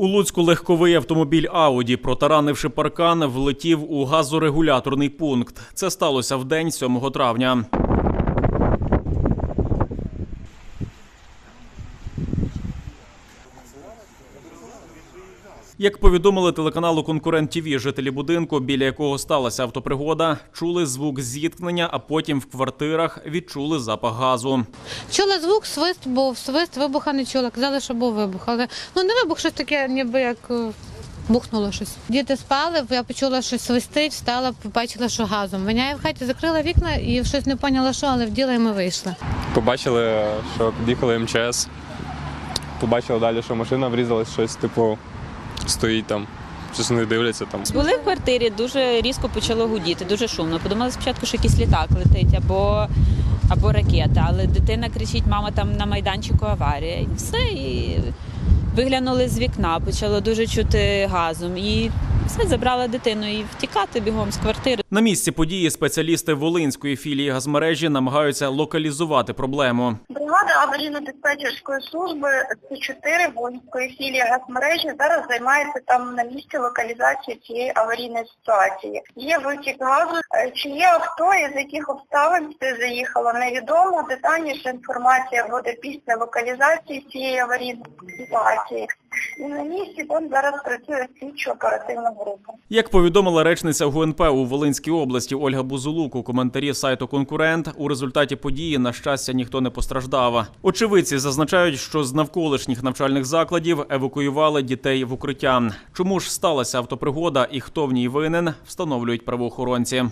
У Луцьку легковий автомобіль Ауді, протаранивши паркан, влетів у газорегуляторний пункт. Це сталося в день 7 травня. Як повідомили телеканалу Конкурент ТІВІ, жителі будинку, біля якого сталася автопригода, чули звук зіткнення, а потім в квартирах відчули запах газу. Чула звук, свист був, свист, вибуха не чула. Казали, що був вибух. Але ну не вибух, щось таке, ніби як е, бухнуло щось. Діти спали, я почула, що свистить, встала, побачила, що газом. Виняє в хаті, закрила вікна і щось не поняла, що, але вділа і ми вийшли. Побачили, що під'їхали МЧС. Побачили далі, що машина врізалась, щось типу стоїть там, щось не дивляться там. Були в квартирі, дуже різко почало гудіти, дуже шумно. Подумали спочатку, що якийсь літак летить або, або ракета, але дитина кричить, мама там на майданчику аварія. І все. І виглянули з вікна, почало дуже чути газом. І все, забрала дитину і втікати бігом з квартири. На місці події спеціалісти Волинської філії газмережі намагаються локалізувати проблему. Бригада аварійно-диспетчерської служби С4 Волинської філії газмережі зараз займається там на місці локалізації цієї аварійної ситуації. Є витік газу, Е, чи є авто, із яких обставин це заїхало, невідомо. Детальніша інформація буде після локалізації цієї аварійної ситуації. І на місці там зараз працює слідчо оперативна група. Як повідомила речниця ГУНП у Волинській області Ольга Бузулук у коментарі сайту Конкурент, у результаті події на щастя ніхто не постраждав. Очевидці зазначають, що з навколишніх навчальних закладів евакуювали дітей в укриття. Чому ж сталася автопригода і хто в ній винен, встановлюють правоохоронці.